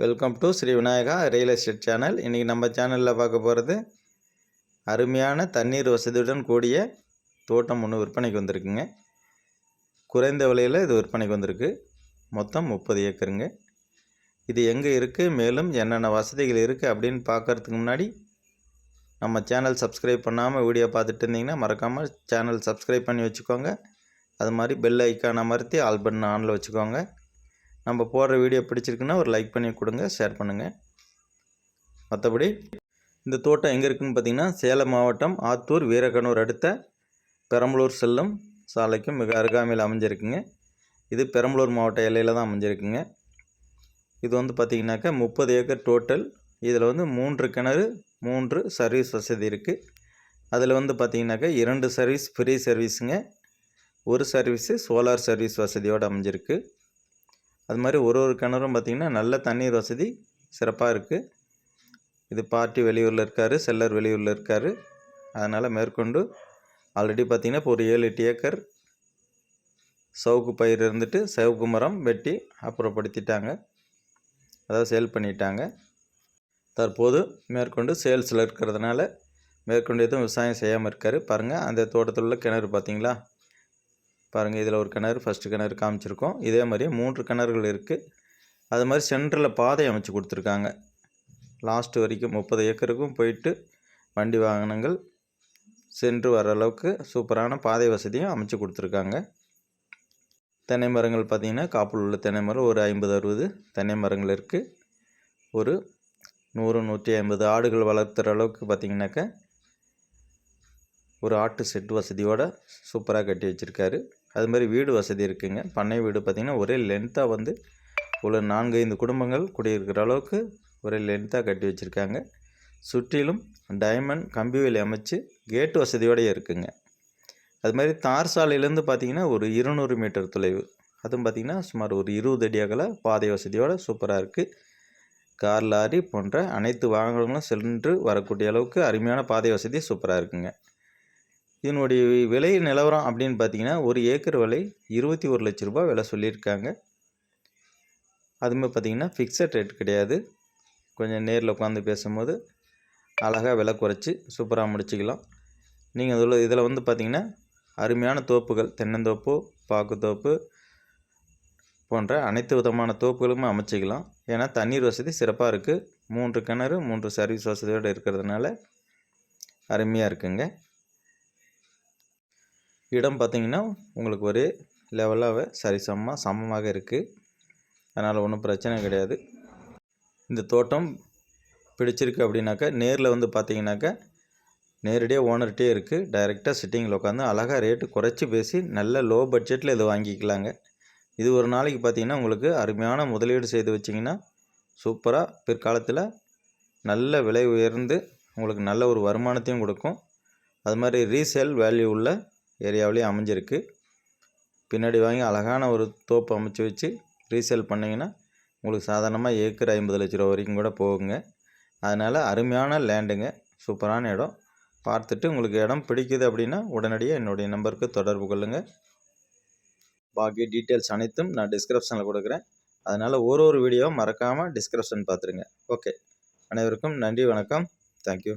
Welcome to Sri Vinayaka real estate channel இன்றைக்கி நம்ம சேனலில் பார்க்க போகிறது அருமையான தண்ணீர் வசதியுடன் கூடிய தோட்டம் ஒன்று விற்பனைக்கு வந்திருக்குங்க. குறைந்த விலையில் இது விற்பனைக்கு வந்திருக்கு. மொத்தம் முப்பது ஏக்கருங்க. இது எங்கே இருக்குது மேலும் என்னென்ன வசதிகள் இருக்குது அப்படின்னு பார்க்கறதுக்கு முன்னாடி நம்ம சேனல் சப்ஸ்கிரைப் பண்ணாமல் வீடியோ பார்த்துட்டு இருந்தீங்கன்னா மறக்காமல் சேனல் சப்ஸ்கிரைப் பண்ணி வச்சுக்கோங்க. அது மாதிரி பெல் ஐக்கான மறுத்தி ஆல் பட்டன் ஆனில் வச்சுக்கோங்க. நம்ம போடுற வீடியோ பிடிச்சிருக்குன்னா ஒரு லைக் பண்ணி கொடுங்க ஷேர் பண்ணுங்கள் மற்றபடி இந்த தோட்டம் எங்கே இருக்குதுன்னு பார்த்தீங்கன்னா சேலம் மாவட்டம் ஆத்தூர் வீரகனூர் அடுத்த பெரம்பலூர் செல்லும் சாலைக்கும் மிக அருகாமையில் அமைஞ்சிருக்குங்க. இது பெரம்பலூர் மாவட்ட எல்லையில் தான் அமைஞ்சிருக்குங்க. இது வந்து பார்த்திங்கனாக்கா முப்பது ஏக்கர் டோட்டல் இதில் வந்து மூன்று கிணறு மூன்று சர்வீஸ் வசதி இருக்குது அதில் வந்து பார்த்திங்கனாக்கா இரண்டு சர்வீஸ் ஃப்ரீ சர்வீஸுங்க ஒரு சர்வீஸு சோலார் சர்வீஸ் வசதியோடு அமைஞ்சிருக்கு. அது மாதிரி ஒரு ஒரு கிணறும் பார்த்திங்கன்னா நல்ல தண்ணீர் வசதி சிறப்பாக இருக்குது இது பார்ட்டி வெளியூரில் இருக்கார் செல்லர் வெளியூரில் இருக்கார். அதனால் மேற்கொண்டு ஆல்ரெடி பார்த்திங்கன்னா இப்போ ஒரு ஏழு எட்டு ஏக்கர் சவுக்கு பயிர் இருந்துட்டு சவுக்கு மரம் வெட்டி அப்புறப்படுத்திட்டாங்க. அதாவது சேல் பண்ணிட்டாங்க. தற்போது மேற்கொண்டு சேல்ஸில் இருக்கிறதுனால மேற்கொண்டு எதுவும் விவசாயம் செய்யாமல் இருக்கார். பாருங்கள் அந்த தோட்டத்தில் உள்ள கிணறு பார்த்தீங்களா? பாருங்கள் இதில் ஒரு கிணறு ஃபஸ்ட்டு கிணறு காமிச்சிருக்கோம். இதே மாதிரியே மூன்று கிணறுகள் இருக்குது அது மாதிரி சென்டரில் பாதை அமைச்சு கொடுத்துருக்காங்க. லாஸ்ட்டு வரைக்கும் முப்பது ஏக்கருக்கும் போயிட்டு வண்டி வாகனங்கள் சென்று வர அளவுக்கு சூப்பரான பாதை வசதியும் அமைச்சு கொடுத்துருக்காங்க. தென்னை மரங்கள் பார்த்திங்கன்னா காப்பில் உள்ள தென்னை மரம் ஒரு ஐம்பது அறுபது தென்னை மரங்கள் இருக்குது ஒரு நூறு நூற்றி ஐம்பது ஆடுகள் வளர்த்துற அளவுக்கு பார்த்திங்கனாக்கா ஒரு ஆட்டு செட் வசதியோடு சூப்பராக கட்டி வச்சுருக்காரு. அது மாதிரி வீடு வசதி இருக்குங்க. பண்ணை வீடு பார்த்திங்கன்னா ஒரே லென்த்தாக வந்து உள்ள நான்கு ஐந்து குடும்பங்கள் குடியிருக்கிற அளவுக்கு ஒரே லென்த்தாக கட்டி வச்சுருக்காங்க. சுற்றிலும் டைமண்ட் கம்பி வேலி அமைச்சு கேட்டு வசதியோடய இருக்குங்க. அது மாதிரி தார் சாலையிலேருந்து பார்த்திங்கன்னா ஒரு இருநூறு மீட்டர் தொலைவு. அதுவும் பார்த்திங்கன்னா சுமார் ஒரு இருபது அடி அகல பாதை வசதியோடு சூப்பராக இருக்குது கார் லாரி போன்ற அனைத்து வாகனங்களும் சென்று வரக்கூடிய அளவுக்கு அருமையான பாதை வசதி சூப்பராக இருக்குங்க. இதனுடைய விலை நிலவரம் அப்படின்னு பார்த்தீங்கன்னா ஒரு ஏக்கர் விலை இருபத்தி ஒரு லட்ச ரூபா விலை சொல்லியிருக்காங்க. அதுமாதிரி பார்த்தீங்கன்னா ஃபிக்ஸட் ரேட் கிடையாது. கொஞ்சம் நேரில் உட்காந்து பேசும்போது அழகாக விலை குறைச்சி சூப்பராக முடிச்சுக்கலாம். நீங்கள் அதில் இதில் வந்து பார்த்திங்கன்னா அருமையான தோப்புகள் தென்னந்தோப்பு பாக்குத்தோப்பு போன்ற அனைத்து விதமான தோப்புகளுமே அமைச்சிக்கலாம். ஏன்னா தண்ணீர் வசதி சிறப்பாக இருக்குது மூன்று கிணறு மூன்று சர்வீஸ் வசதியோடு இருக்கிறதுனால அருமையாக இருக்குங்க. இடம் பார்த்திங்கன்னா உங்களுக்கு ஒரே லெவலாக சரிசமமாக சமமாக இருக்குது அதனால் ஒன்றும் பிரச்சனை கிடையாது. இந்த தோட்டம் பிடிச்சிருக்கு அப்படின்னாக்கா நேரில் வந்து பார்த்தீங்கன்னாக்கா நேரடியாக ஓனர்கிட்டே இருக்குது டைரெக்டாக சிட்டிங்கில் உட்காந்து அழகாக ரேட்டு குறைச்சி பேசி நல்ல லோ பட்ஜெட்டில் இதை வாங்கிக்கலாங்க. இது ஒரு நாளைக்கு பார்த்தீங்கன்னா உங்களுக்கு அருமையான முதலீடு செய்து வச்சிங்கன்னா சூப்பராக பிற்காலத்தில் நல்ல விலை உயர்ந்து உங்களுக்கு நல்ல ஒரு வருமானத்தையும் கொடுக்கும். அது மாதிரி ரீசேல் வேல்யூ உள்ள ஏரியாவிலே அமைஞ்சிருக்கு. பின்னாடி வாங்கி அழகான ஒரு தோப்பு அமைச்சு வச்சு ரீசேல் பண்ணிங்கன்னா உங்களுக்கு சாதாரணமாக ஏக்கர் ஐம்பது லட்ச ரூபா வரைக்கும் கூட போகுங்க. அதனால் அருமையான லேண்டுங்க சூப்பரான இடம். பார்த்துட்டு உங்களுக்கு இடம் பிடிக்குது அப்படின்னா உடனடியாக என்னுடைய நம்பருக்கு தொடர்பு கொள்ளுங்கள் பாக்கி டீட்டெயில்ஸ் அனைத்தும் நான் டிஸ்கிரிப்ஷனில் கொடுக்குறேன். அதனால் ஒரு ஒரு வீடியோவும் மறக்காமல் டிஸ்கிரிப்ஷன் பார்த்துருங்க. ஓகே அனைவருக்கும் நன்றி வணக்கம். தேங்க்யூ